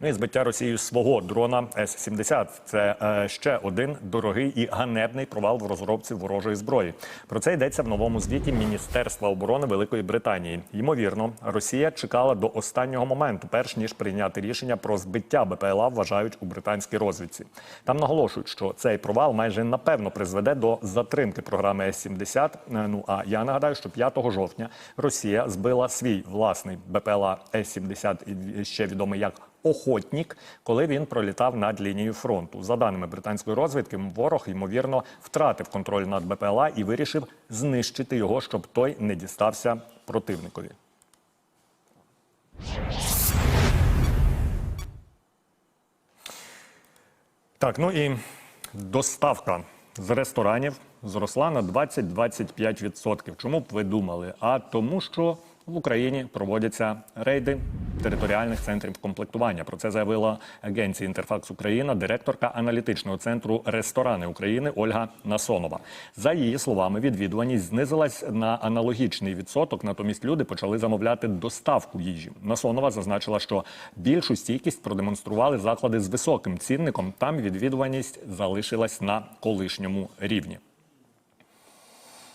Ну і збиття Росією свого дрона С-70 – це е, ще один дорогий і ганебний провал в розробці ворожої зброї. Про це йдеться в новому звіті Міністерства оборони Великої Британії. Ймовірно, Росія чекала до останнього моменту, перш ніж прийняти рішення про збиття БПЛА, вважають у британській розвідці. Там наголошують, що цей провал майже напевно призведе до затримки програми С-70. Е, Ну а я нагадаю, що 5 жовтня Росія збила свій власний БПЛА С-70, і ще відомий як Охотнік, коли він пролітав над лінією фронту. За даними британської розвідки, ворог ймовірно втратив контроль над БПЛА і вирішив знищити його, щоб той не дістався противникові. Так, ну і доставка з ресторанів зросла на 20-25%. Чому б ви думали? А тому, що в Україні проводяться рейди територіальних центрів комплектування. Про це заявила агенція Інтерфакс Україна, директорка аналітичного центру ресторани України Ольга Насонова. За її словами, відвідуваність знизилась на аналогічний відсоток. Натомість люди почали замовляти доставку їжі. Насонова зазначила, що більшу стійкість продемонстрували заклади з високим цінником. Там відвідуваність залишилась на колишньому рівні.